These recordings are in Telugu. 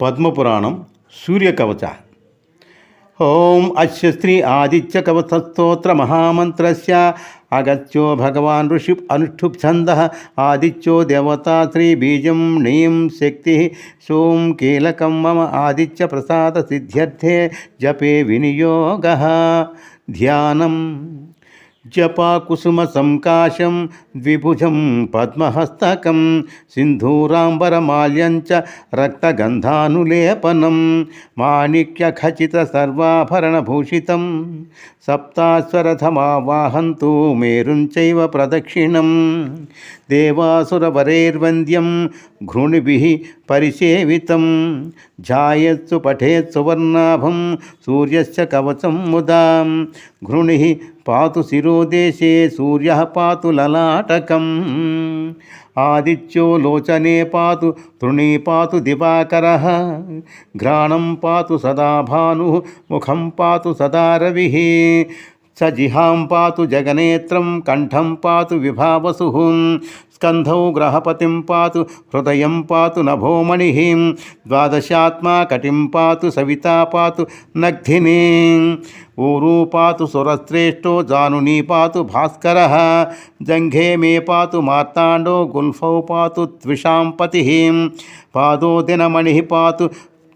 पद्मपुराणं सूर्यकवचः। ॐ अस्य स्त्री महामंत्र अगत्यो भगवान् ऋषि अनुष्ठु छंद आदित्यो देवता श्रीबीजं णीं शक्ति, सोम कीलक मम आदित्यप्रसादसिद्ध्यर्थे जपे विनियोगः। ध्यान ప్రసాద సిద్ధ్యర్థే జపే వినియోగ ధ్యానం జపాకుసుమసంకాశం ద్విభుజం పద్మహస్తకం సింధూరాంబరమాల్యం చ రక్తగంధానులేపనం మాణిక్యఖచితసర్వాభరణభూషితం సప్తాస్వరథమావాహంతు మేరుంచైవ ప్రదక్షిణం దేవాసురవరైర్వంద్యం घृणिभिः परिसेवितं ध्यायत्सु पठेत् सुवर्णाभं सूर्यस्य कवचं मुदा घृणिः పాతు శిరోదేశే సూర్య పాతు లలాటకం. ఆదిత్యో లోచనే పాతు తృణీ పాతు దివాకర. ఘ్రాణం పాతు సదా భాను ముఖం పాతు సదా రవి స జిహాం పాతు జగనేత్రం కంఠం పాతు విభావసు స్కంధౌ గ్రహపతిం పాతు హృదయం పాతు నభోమణి ద్వాదశాత్మా కటిం పాతు సవితా పాతు నగ్ధిని ఊరు పాతు సురశ్రేష్టో జానునీ పాతు భాస్కర జంఘే మే పాతు మార్తాండో గుల్ఫౌ పాతు ద్విషాంపతి పాదోదినమణి పాతు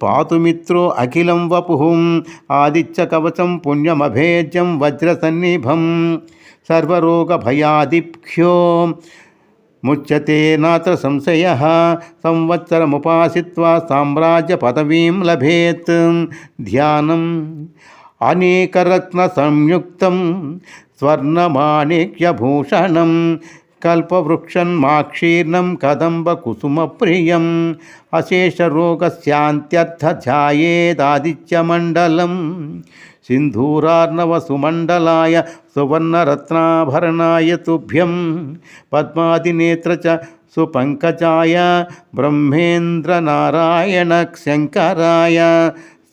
पातु मित्रो अखिलं वपुः। आदित्यकवचं पुण्यमभेज्यं वज्रसन्निभं। सर्वरोगभयादिभ्यो। मुच्यते नात्र संशय। संवत्सर मुसिवा साम्राज्य पदवी लभेत। ध्यान। अनेकरत्न संयुक्त स्वर्णमाणिक्यभूषणं కల్పవృక్షన్మాక్షీర్ణం కదంబకుసుమప్రియం అశేషరోగశాంత్యర్థధ్యాయేదాదిత్యమండలం సింధూరార్ణవసుమండలాయ సువర్ణరత్నాభరణాయ తుభ్యం పద్మాదినేత్ర చ సుపంకజాయ బ్రహ్మేంద్రనారాయణ శంకరాయ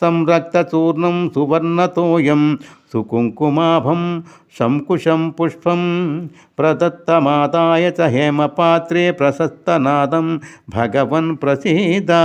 సంరక్తచూర్ణం సువర్ణతోయం సుకుంకుమాభం శంకుశం పుష్పం ప్రదత్తమాదాయ చ హేమపాత్రే ప్రశస్తనాదం భగవన్ ప్రసీదా.